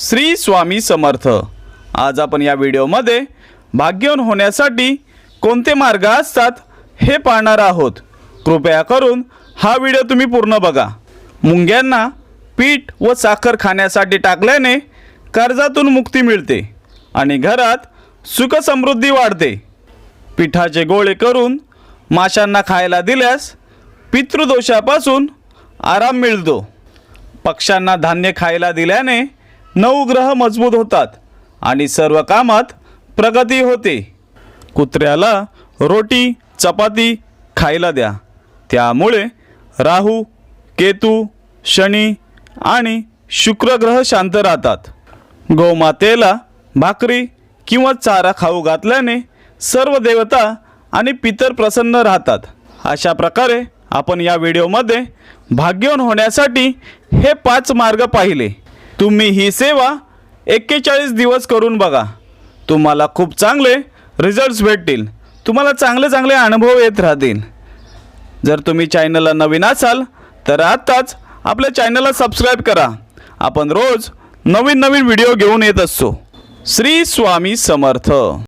श्री स्वामी समर्थ. आज आपण या व्हिडिओमध्ये भाग्यवान होण्यासाठी कोणते मार्ग असतात हे पाहणार आहोत. कृपया करून हा व्हिडिओ तुम्ही पूर्ण बघा. मुंग्यांना पीठ व साखर खाण्यासाठी टाकल्याने कर्जातून मुक्ती मिळते आणि घरात सुखसमृद्धी वाढते. पिठाचे गोळे करून माशांना खायला दिल्यास पितृदोषापासून आराम मिळतो. पक्ष्यांना धान्य खायला दिल्याने नऊ ग्रह मजबूत होतात आणि सर्व कामात प्रगती होते. कुत्र्याला रोटी चपाती खायला द्या. त्यामुळे राहू केतू शनी आणि शुक्र ग्रह शांत राहतात. गोमातेला भाकरी किंवा चारा खाऊ घातल्याने सर्व देवता आणि पितर प्रसन्न राहतात. अशा प्रकारे आपण या व्हिडिओमध्ये भाग्यवान होण्यासाठी हे पाच मार्ग पाहिले. तुम्ही ही सेवा एक्केचाळीस दिवस करून बघा. तुम्हाला खूप चांगले रिझल्ट्स भेटतील. तुम्हाला चांगले चांगले अनुभव येत राहतील. जर तुम्ही चॅनलला नवीन असाल तर आत्ताच आपल्या चॅनलला सबस्क्राईब करा. आपण रोज नवीन नवीन व्हिडिओ घेऊन येत असतो. श्री स्वामी समर्थ.